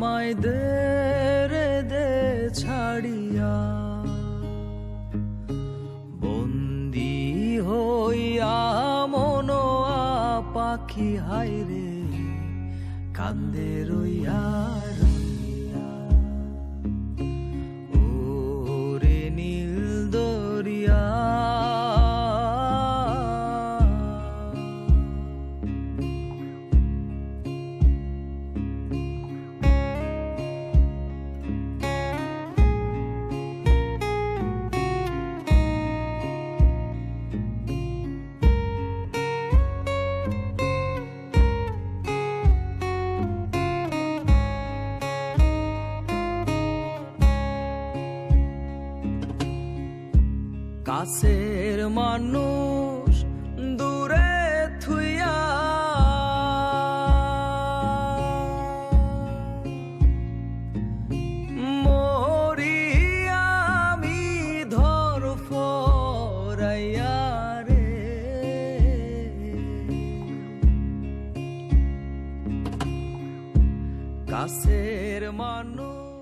আমায় দে রে দে ছাড়িয়া। বন্দি হইয়া মনোয়া পাখি হাইরে কান্দে রইয়া কাছের মানুষ দূরে থুইয়া মরি আমি ধর রে। কাছের মানুষ